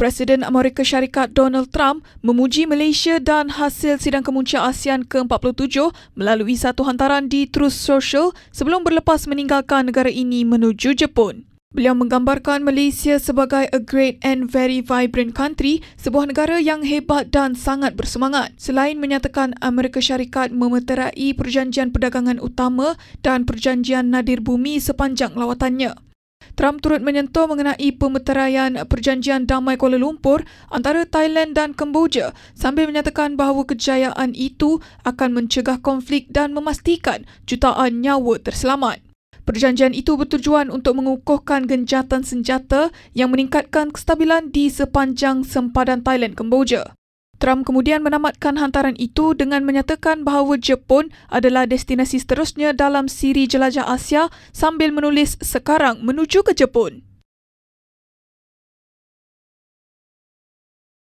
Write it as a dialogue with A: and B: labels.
A: Presiden Amerika Syarikat Donald Trump memuji Malaysia dan hasil sidang kemuncak ASEAN ke-47 melalui satu hantaran di Truth Social sebelum berlepas meninggalkan negara ini menuju Jepun. Beliau menggambarkan Malaysia sebagai a great and very vibrant country, sebuah negara yang hebat dan sangat bersemangat. Selain menyatakan Amerika Syarikat memeterai perjanjian perdagangan utama dan perjanjian nadir bumi sepanjang lawatannya. Trump turut menyentuh mengenai pemeteraian perjanjian damai Kuala Lumpur antara Thailand dan Kemboja sambil menyatakan bahawa kejayaan itu akan mencegah konflik dan memastikan jutaan nyawa terselamat. Perjanjian itu bertujuan untuk mengukuhkan genjatan senjata yang meningkatkan kestabilan di sepanjang sempadan Thailand Kemboja. Trump kemudian menamatkan hantaran itu dengan menyatakan bahawa Jepun adalah destinasi seterusnya dalam siri jelajah Asia sambil menulis sekarang menuju ke Jepun.